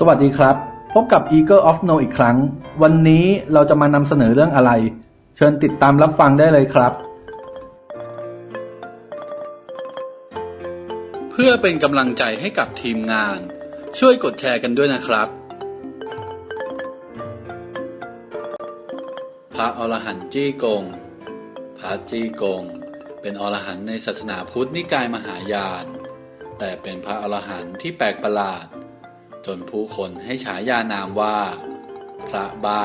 สวัสดีครับ พบกับ Eagle of Know อีกครั้ง วันนี้เราจะมานำเสนอเรื่องอะไร เชิญติดตามรับฟังได้เลยครับ เพื่อเป็นกำลังใจให้กับทีมงาน ช่วยกดแชร์กันด้วยนะครับ พระอรหันต์จี้กง พระจี้กง เป็นอรหันต์ในศาสนาพุทธนิกายมหายาน แต่เป็นพระอรหันต์ที่แปลกประหลาด จนผู้คนให้ฉายานามว่า พระบ้า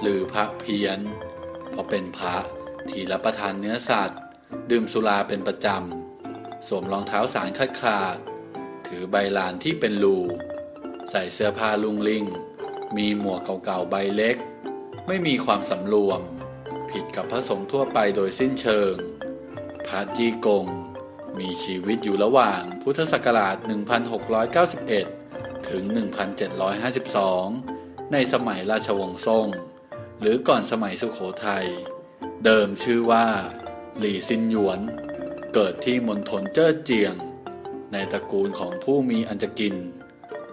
หรือพระเพี้ยน เพราะเป็นพระที่รับประทานเนื้อสัตว์ ดื่มสุราเป็นประจำ สวมรองเท้าสารขาดขาด ถือใบลานที่เป็นรูใส่เสื้อผ้าลุงลิง มีหมวกเก่าๆใบเล็ก ไม่มีความสำรวม ผิดกับพระสงฆ์ทั่วไปโดยสิ้นเชิง พระจีกง มีชีวิตอยู่ระหว่างพุทธศักราช 1691 ถึง 1752 ในสมัยราชวงศ์ซ่ง หรือก่อนสมัยสุขโขทัย เดิมชื่อว่า หลี่ซินหยวน เกิดที่มณฑลเจ้อเจียง ในตระกูลของผู้มีอันจะกิน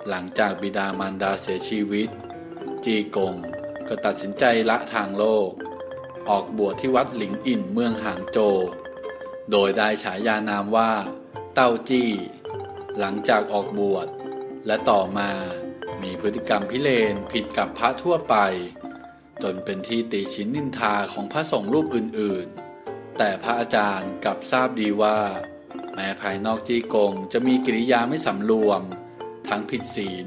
หลังจากบิดามารดาเสียชีวิต จีกงก็ตัดสินใจละทางโลก ออกบวชที่วัดหลิงอินเมืองหางโจวโดยได้ฉายานามว่า เต้าจี้ หลังจากออกบวช และต่อมามีพฤติกรรมพิเรนผิดกับพระทั่วไป จนเป็นที่ติชินนินทาของพระสงฆ์รูปอื่นๆ แต่พระอาจารย์กลับทราบดีว่า แม้ภายนอกจีกงจะมีกิริยาไม่สำรวม ทั้งผิดศีล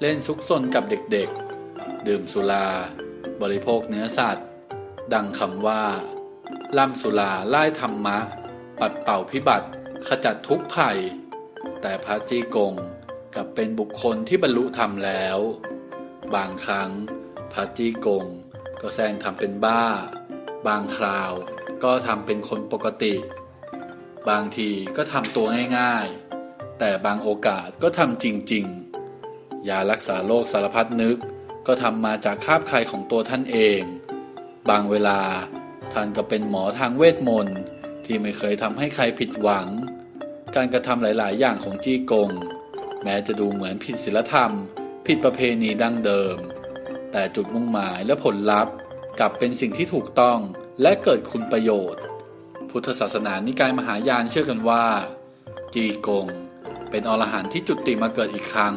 เล่นซุกซนกับเด็กๆ ดื่มสุรา บริโภคเนื้อสัตว์ ดังคำว่าล่ำสุราไล่ธรรมะ ปัดเป่าพิบัติ ขจัดทุกข์ภัย แต่พระจีกง กับเป็นบุคคลที่บรรลุธรรมแล้ว บางครั้งพระจีกง ก็แซงทำเป็นบ้า บางคราวก็ทำเป็นคนปกติ บางทีก็ทำตัวง่ายๆ แต่บางโอกาสก็ทำจริงๆยารักษาโรคสารพัดนึกก็ทำมาจากคาบไข่ของตัวท่านเอง บางเวลาท่านก็เป็นหมอทางเวทมนต์ที่ไม่เคยทำให้ใครผิดหวัง การกระทำหลาย ๆ อย่างของจี้กง แม้จะดูเหมือนผิดศีลธรรม ผิดประเพณีดั้งเดิม แต่จุดมุ่งหมายและผลลัพธ์กลับเป็นสิ่งที่ถูกต้องและเกิดคุณประโยชน์ พุทธศาสนานิกายมหายานเชื่อกันว่า จีกง เป็นอรหันต์ที่จุติมาเกิดอีกครั้ง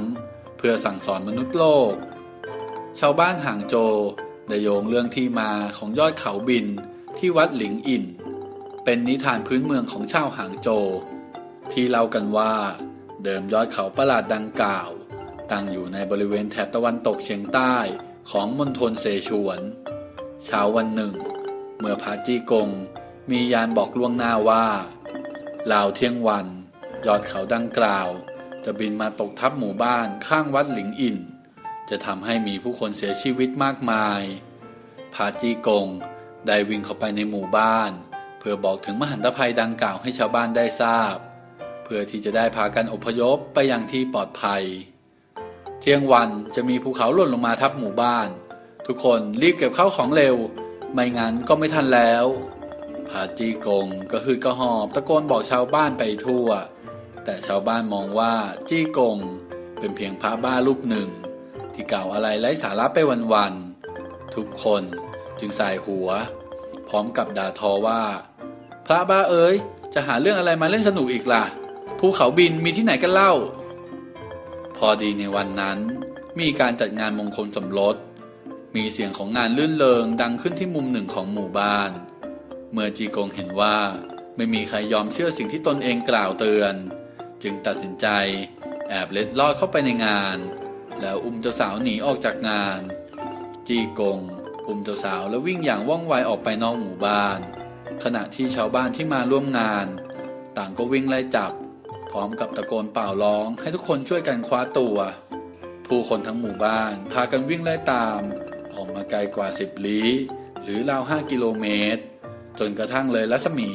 เพื่อสั่งสอนมนุษย์โลก ชาวบ้านหางโจได้โยงเรื่องที่มาของยอดเขาบินที่วัดหลิงอิน เป็นนิทานพื้นเมืองของชาวหางโจ ที่เล่ากันว่า เดิมยอดเขาประหลาดดังกล่าว ตั้งอยู่ในบริเวณแถบตะวันตกเฉียงใต้ของมณฑลเสฉวน เช้าวันหนึ่ง เมื่อพระจี้กง มียานบอกล่วงหน้าว่าลาวเที่ยงวัน ยอดเขาดังกล่าว จะบินมาตกทับหมู่บ้านข้างวัดหลิงอิน จะทำให้มีผู้คนเสียชีวิตมากมายพระจี้กงได้วิ่งเข้าไปในหมู่บ้าน เพื่อบอกถึงมหันตภัยดังกล่าวให้ชาวบ้านได้ทราบ พื่อที่จะได้พากันอพยพไปยังที่ปลอดภัย เที่ยงวันจะมีภูเขาหล่นลงมาทับหมู่บ้าน ทุกคนรีบเก็บข้าวของเร็ว ไม่งั้นก็ไม่ทันแล้วพาจีกงก็คือกระหอบตะโกนบอกชาวบ้านไปทั่ว แต่ชาวบ้านมองว่าจี้กงเป็นเพียงพระบ้ารูปหนึ่ง ที่กล่าวอะไรไร้สาระไปวันๆทุกคนจึงใส่หัว พร้อมกับด่าทอว่า พระบ้าเอ๋ยจะหาเรื่องอะไรมาเล่นสนุกอีกล่ะ ภูเขาบินมีที่ไหนกันเล่า พอดีในวันนั้น มีการจัดงานมงคลสมรส มีเสียงของงานลื่นเริงดังขึ้นที่มุมหนึ่งของหมู่บ้าน เมื่อจีกงเห็นว่าไม่มีใครยอมเชื่อสิ่งที่ตนเองกล่าวเตือน จึงตัดสินใจ แอบเล็ดลอดเข้าไปในงาน แล้วอุ้มเจ้าสาวหนีออกจากงาน จีกงอุ้มเจ้าสาวแล้ววิ่งอย่างว่องไวออกไปนอกหมู่บ้าน ขณะที่ชาวบ้านที่มาร่วมงาน ต่างก็วิ่งไล่จับ พร้อมกับตะโกนเป่าร้องให้ทุกคนช่วยกันคว้าตัว ผู้คนทั้งหมู่บ้าน พากันวิ่งไล่ตาม ออกมาไกลกว่า10ลี้หรือราว5กิโลเมตร จนกระทั่งเลยรัศมี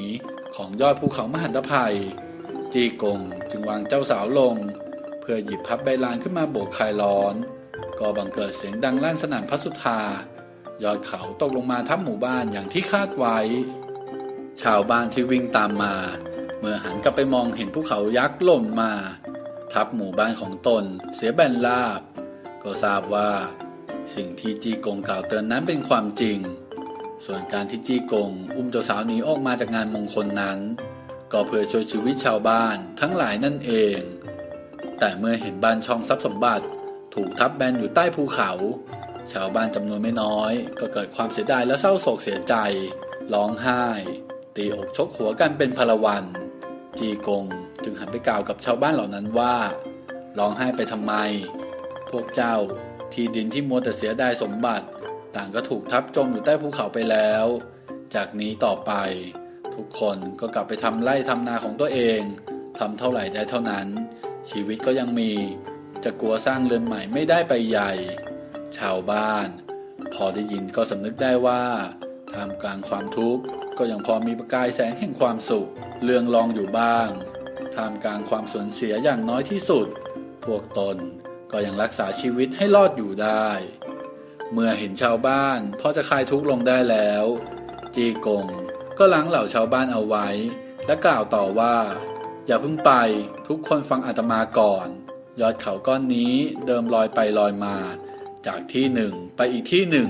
ของยอดภูเขามหันตภัย จีกงจึงวางเจ้าสาวลง เพื่อหยิบพับใบลานขึ้นมาโบกคลายร้อน ก็บังเกิดเสียงดังลั่นสนั่นพระสุธายอดเขาตกลงมาทับหมู่บ้านอย่างที่คาดไว้ ชาวบ้านที่วิ่งตามมา มื่อหันกลับไปมองเห็นภูเขายักษ์หล่นมา ทับหมู่บ้านของตนเสียแบนราบ ก็ทราบว่า สิ่งที่จีกงกล่าวเตือนนั้นเป็นความจริง ส่วนการที่จีกง อุ้มเจ้าสาวหนีออกมาจากงานมงคลนั้น ก็เพื่อช่วยชีวิตชาวบ้านทั้งหลายนั่นเอง แต่เมื่อเห็นบ้านช่องทรัพย์สมบัติ ถูกทับแบนอยู่ใต้ภูเขา ชาวบ้านจำนวนไม่น้อย ก็เกิดความเสียดายและเศร้าโศกเสียใจร้องไห้ตีอกชกหัวกันเป็นพลวัน จีกงจึงหันไปกล่าวกับชาวบ้านเหล่านั้นว่าร้องไห้ไปทำไม พวกเจ้าที่ดินที่มัวแต่เสียดายสมบัติ ต่างก็ถูกทับจมอยู่ใต้ภูเขาไปแล้ว จากนี้ต่อไป ทุกคนก็กลับไปทำไร่ทำนาของตัวเองทำเท่าไหร่ได้เท่านั้น ชีวิตก็ยังมี จะกลัวสร้างเรือนใหม่ไม่ได้ไปใหญ่ ชาวบ้าน พอได้ยินก็สำนึกได้ว่าท่ามกลางความทุกข์ ก็ยังพอมีประกายแสงแห่งความสุขเรืองรองอยู่บ้างท่ามกลางความสูญเสียอย่างน้อยที่สุด พวกตนก็ยังรักษาชีวิตให้รอดอยู่ได้ เมื่อเห็นชาวบ้านพอจะคลายทุกข์ลงได้แล้ว จีกงก็ล้างเหล่าชาวบ้านเอาไว้ และกล่าวต่อว่า อย่าเพิ่งไปทุกคนฟังอาตมาก่อน ยอดเขาก้อนนี้เดิมลอยไปลอยมา จากที่หนึ่งไปอีกที่หนึ่ง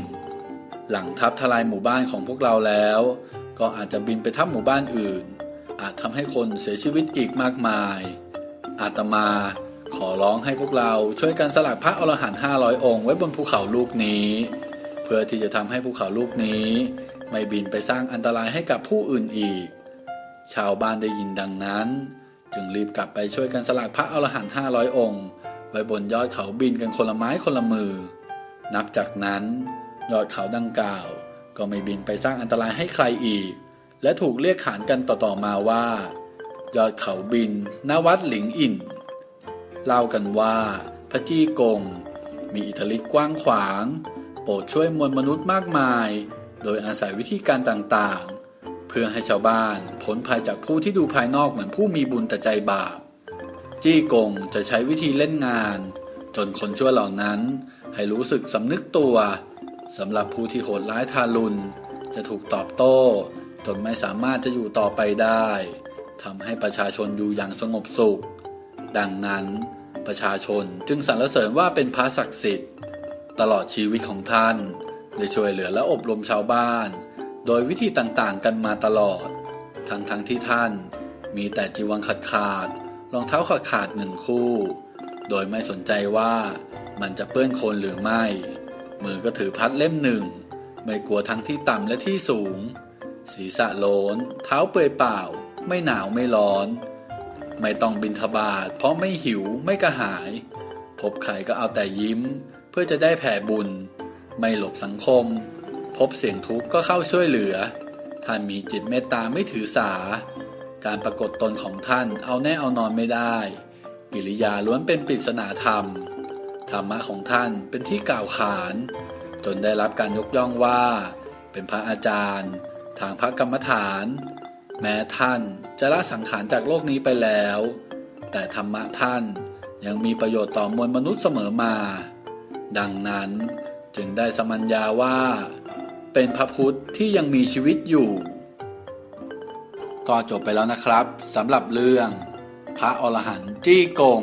หลังทับทลายหมู่บ้านของพวกเราแล้ว ก็อาจจะบินไปทับหมู่บ้านอื่น อาจทำให้คนเสียชีวิตอีกมากมาย อาตมาขอร้องให้พวกเราช่วยกันสลักพระอรหันต์500องค์ไว้บนภูเขาลูกนี้ เพื่อที่จะทำให้ภูเขาลูกนี้ ไม่บินไปสร้างอันตรายให้กับผู้อื่นอีก ชาวบ้านได้ยินดังนั้น จึงรีบกลับไปช่วยกันสลักพระอรหันต์500องค์ ไว้บนยอดเขาบินกันคนละไม้คนละมือ นับจากนั้น ยอดเขาดังกล่าว ก็ไม่บินไปสร้างอันตรายให้ใครอีก และถูกเรียกขานกันต่อๆมาว่า ยอดเขาบินณวัดหลิงอินเล่ากันว่า พระจี้กง มีอิทธิฤทธิ์กว้างขวาง โปรดช่วยมวลมนุษย์มากมาย โดยอาศัยวิธีการต่างๆ เพื่อให้ชาวบ้านพ้นภัยจากผู้ที่ดูภายนอกเหมือนผู้มีบุญแต่ใจบาป จี้กงจะใช้วิธีเล่นงาน จนคนชั่วเหล่านั้นให้รู้สึกสำนึกตัว สำหรับผู้ที่โหดร้ายทารุณ จะถูกตอบโต้จนไม่สามารถจะอยู่ต่อไปได้ทำให้ประชาชนอยู่อย่างสงบสุข ดังนั้นประชาชนจึงสรรเสริญว่าเป็นพระศักดิ์สิทธิ์ ตลอดชีวิตของท่านได้ช่วยเหลือและอบรมชาวบ้าน โดยวิธีต่างๆกันมาตลอด ทั้งๆทที่ท่านมีแต่จีวังขาดขาดรองเท้าขาดขาดหนึ่งคู่ โดยไม่สนใจว่ามันจะเปื้อนโคลนหรือไม่ มือก็ถือพัดเล่มหนึ่ง ไม่กลัวทั้งที่ต่ำและที่สูง ศีรษะโลน เท้าเปลือยเปล่า ไม่หนาวไม่ร้อน ไม่ต้องบินทบาทเพราะไม่หิวไม่กระหาย พบใครก็เอาแต่ยิ้ม เพื่อจะได้แผ่บุญ ไม่หลบสังคม พบเสียงทุกข์ก็เข้าช่วยเหลือ ท่านมีจิตเมตตาไม่ถือสา การปรากฏตนของท่านเอาแน่เอานอนไม่ได้ กิริยาล้วนเป็นปริศนาธรรม ธรรมะของท่านเป็นที่กล่าวขาน จนได้รับการยกย่องว่า เป็นพระอาจารย์ ทางพระกรรมฐาน แม้ท่านจะละสังขารจากโลกนี้ไปแล้ว แต่ธรรมะท่านยังมีประโยชน์ต่อมวลมนุษย์เสมอมา ดังนั้นจึงได้สมัญญาว่า เป็นพระพุทธที่ยังมีชีวิตอยู่ ก็จบไปแล้วนะครับสำหรับเรื่อง พระอรหันต์จี้กง